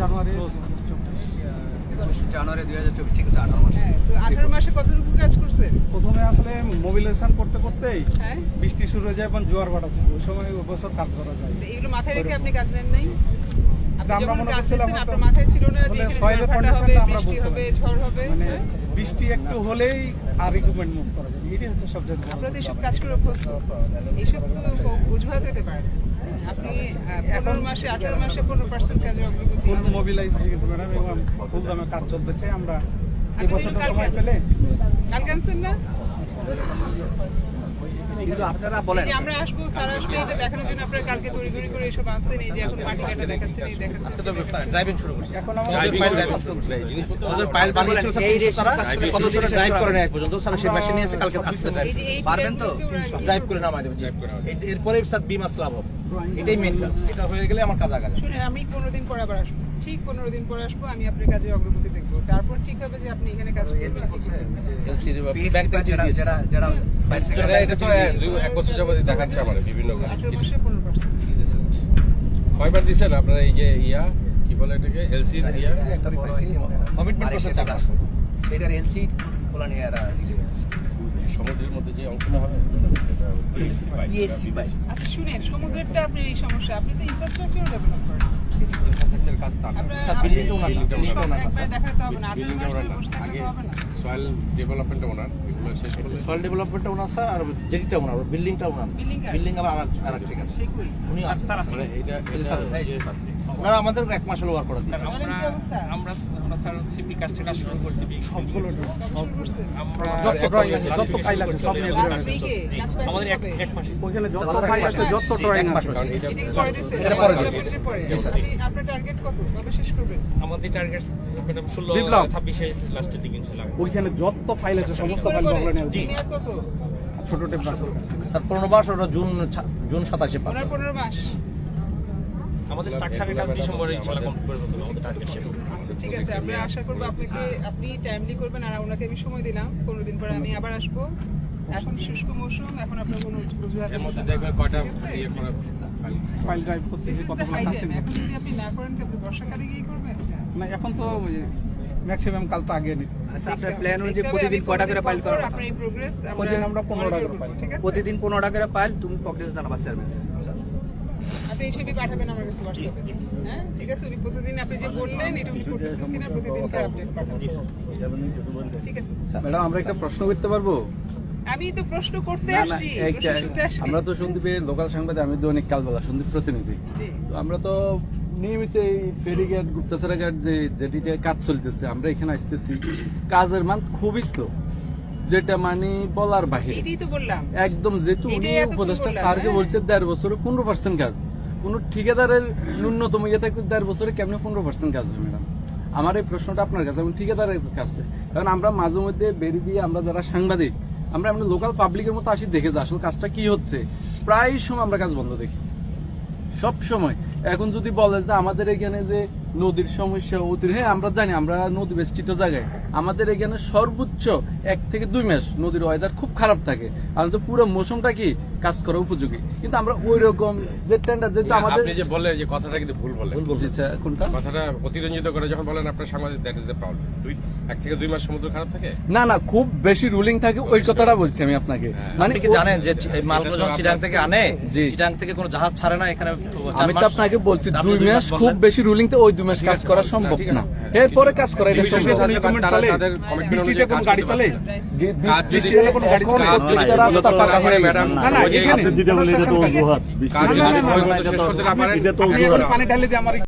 জানুয়ারি। জানুয়ারি দুই হাজার চব্বিশ ঠিক আছে আঠারো মাসে। হ্যাঁ আঠারো মাসে কতটুকু কাজ করছে? প্রথমে আসলে মোবিলাইজেশন করতে করতেই হ্যাঁ। বৃষ্টি শুরু হয়ে যায় এবং জোয়ার ভাটা ছিল। ওই সময় ওই বছর কাজ করা যায়। এগুলো মাথায় রেখে আপনি কাজ নেন নাই? মনে আপনার মাথায় ছিল না যে এখানে হবে বৃষ্টি হবে ঝড় হবে হ্যাঁ? বৃষ্টি একটু হলেই আর ইকুইপমেন্ট মুভ করা যায়। এটাই হচ্ছে সবচেয়ে বড় আপনারা এইসব কাজ করে অভ্যস্ত। এইসব তো অজুহাত হতে পারে। আপনি পনেরো মাসে আঠারো মাসে পনেরো পার্সেন্ট কাজে অগ্রগতি ফুল মোবিলাইজ হয়ে গেছে ম্যাডাম এবং ফুল দামে কাজ চলতেছে। আমরা এই বছরটা সময় পেলে না? কিন্তু আপনারা বলেন। আমরা আসব স্যার আসবে এটা দেখানোর জন্য আপনারা কালকে তৈরি তৈরি করে এসব আনছেন এই যে এখন মাটি কাটা দেখাচ্ছেন এই দেখাচ্ছেন ড্রাইভিং শুরু করছে। এখন আমাদের ড্রাইভিং ফাইল ড্রাইভিং চলছে। ওদের ফাইল বানিয়েছিল এই করে কত তিনশো ড্রাইভ করে? নেয় পর্যন্ত। স্যার সেই মেশিন নিয়ে এসে কালকে আসতে এই পারবেন তো? ড্রাইভ করে নামাই দেবে ড্রাইভ করে এরপরে স্যার বিমা স্লাব হবে। এটাই মেন কাজ। এটা হয়ে গেলে আমার কাজ আগাবে। শুনে আমি পনেরো দিন পরে আবার আসব। ঠিক পনেরো দিন পরে আসব আমি আপনার কাজে অগ্রগতি দেখব। তারপর ঠিক হবে যে আপনি এখানে কাজ এলসি এটা তো এক- বছর যাবত দেখাচ্ছে আমার বিভিন্ন কয়বার দিছেন আপনারা এই যে ইয়া কি বলে এটাকে? এলসি ইয়া? আসলো। সেটার এলসি বলা নিয়ে এরা রিলিজ করতেছে সমুদ্রের মধ্যে যে অংশটা হবে আচ্ছা শুনেন সমুদ্রেরটা আপনার এই সমস্যা আপনি তো ইনফ্রাস্ট্রাকচার ডেভেলপ করেন। ইনফ্রাস্ট্রাকচার কাজ আগে সয়েল ডেভেলপমেন্ট ওনার এগুলো শেষ করলে সয়েল ডেভেলপমেন্টটা ওনার স্যার আর ওনার বিল্ডিংটা ওনার। বিল্ডিং আবার আর ঠিক আছে। উনি স্যার এটা স্যার ওনারা আমাদের এক মাস হলো ওয়ার করা দিচ্ছে আমরা আমরা স্যার হচ্ছে বিকাশটা কাজ শুরু করছি সবগুলো আমরা যত ড্রয়িং আছে যত ফাইল আছে সব নিয়ে আমাদের এক এক মাসে ওইখানে যত ফাইল আছে যত ড্রয়িং কারণ এটা পরে আপনার টার্গেট কত? কবে শেষ করবেন। আমাদের টার্গেট ম্যাডাম ষোলো বিপ্লব। ছাব্বিশে লাস্টের দিকে ইনশাল্লাহ ওইখানে যত ফাইল আছে সমস্ত ফাইল? নিয়ে কত? ছোট টেপ স্যার পনেরো মাস ওটা জুন জুন সাতাশে পাবে পনেরো মাস। আমাদের স্ট্রাকচারের কাজ ডিসেম্বরে ইনশাল্লাহ কমপ্লিট করে ফেলব আমাদের টার্গেট শেষ। আচ্ছা ঠিক আছে আমরা আশা করব আপনাকে আপনি টাইমলি করবেন আর ওনাকে আমি সময় দিলাম পনেরো দিন পরে আমি আবার আসব। এখন শুষ্ক মৌসুম এখন আপনার কোনো অজুহাত এর মধ্যে দেখবেন কয়টা ইয়ে করা ফাইল ফাইল ড্রাইভ কতগুলো কাজ. এখন যদি আপনি না করেন বর্ষাকালে গিয়ে করবেন? না এখন তো ম্যাক্সিমাম আগে নিতে আচ্ছা আপনার প্ল্যান অনুযায়ী প্রতিদিন কয়টা করে পনেরো ফাইল কথা আপনার এই progress প্রতিদিন আমরা 15 টা করে ঠিক আছে? প্রতিদিন করে ফাইল তুমি প্রগ্রেস জানাবা চেয়ারম্যান আপনি এই ছবি পাঠাবেন আমার কাছে হোয়াটসঅ্যাপে হ্যাঁ? ঠিক আছে? উনি প্রতিদিন আপনি যে বললেন এটা উনি করতেছেন কিনা প্রতিদিন তার আপডেট পাঠাবেন ঠিক আছে? ম্যাডাম আমরা একটা প্রশ্ন করতে পারব? আমি তো প্রশ্ন করতে। আমরা তো সন্দীপের লোকাল সাংবাদিক আমি তো কালবেলা সন্দীপ প্রতিনিধি। তো আমরা তো নিয়মিত এই ফেরিঘাট গুপ্তাছড়া যে যেটিতে কাজ চলতেছে আমরা এখানে আসতেছি। কাজের মান খুবই স্লো যেটা মানে বলার বাহিরে। একদম যেহেতু উনি উপদেষ্টা স্যারকে হ্যাঁ। বলছে দেড় বছরে পনেরো পার্সেন্ট কাজ। কোন ঠিকাদারের ন্যূনতম ইয়ে থাকতে দেড় বছরে কেমনি পনেরো পার্সেন্ট কাজ হবে ম্যাডাম আমার এই প্রশ্নটা আপনার কাছে এবং ঠিকাদারের কাছে। কারণ আমরা মাঝে মধ্যে বেরিয়ে দিয়ে আমরা যারা সাংবাদিক, আমরা আমরা লোকাল পাবলিকের মতো আসি দেখে যাই আসলে কাজটা কি হচ্ছে। প্রায় সময় আমরা কাজ বন্ধ দেখি। সব সময়। এখন যদি বলে যে আমাদের এখানে যে নদীর সমস্যা, অতি হ্যাঁ আমরা জানি আমরা নদী বেষ্টিত জায়গায়। আমাদের এখানে সর্বোচ্চ এক থেকে দুই মাস নদীর ওয়েদার খুব খারাপ থাকে। আমাদের পুরো মৌসুমটা কি কাজ করা উপযোগী। কিন্তু আমরা ওই রকম যে টেন্ডার যেহেতু আমাদের আপনি যে বললেন যে কথাটা কিন্তু ভুল বললেন। জি, স্যার, কোনটা? কথাটা অতিরঞ্জিত করে যখন বলেন আপনার সাংবাদিক দ্যাট ইজ দ্য প্রবলেম দুই এক থেকে দুই মাস সমুদ্র খারাপ থাকে? না না খুব বেশি রুলিং থাকে ওই কথাটা বলছি আমি আপনাকে। মানে কি জানেন যে এই মালগুলো যখন চিটাং থেকে আনে? চিটাং থেকে কোনো জাহাজ ছাড়ে না এখানে আমি তো আপনাকে বলছি দুই মাস খুব বেশি রুলিং তে ওই দুই মাস কাজ করা সম্ভব না। হ্যাঁ, এরপরে কাজ করা এটা সম্ভব। আছে, but চলে। গাড়ি চলে? কোনো গাড়ি চলে না। রাস্তা পাকা হয়ে ম্যাডাম, না না ওই যে দিতে বলে এটা তো অজুহাত। না, না, সময়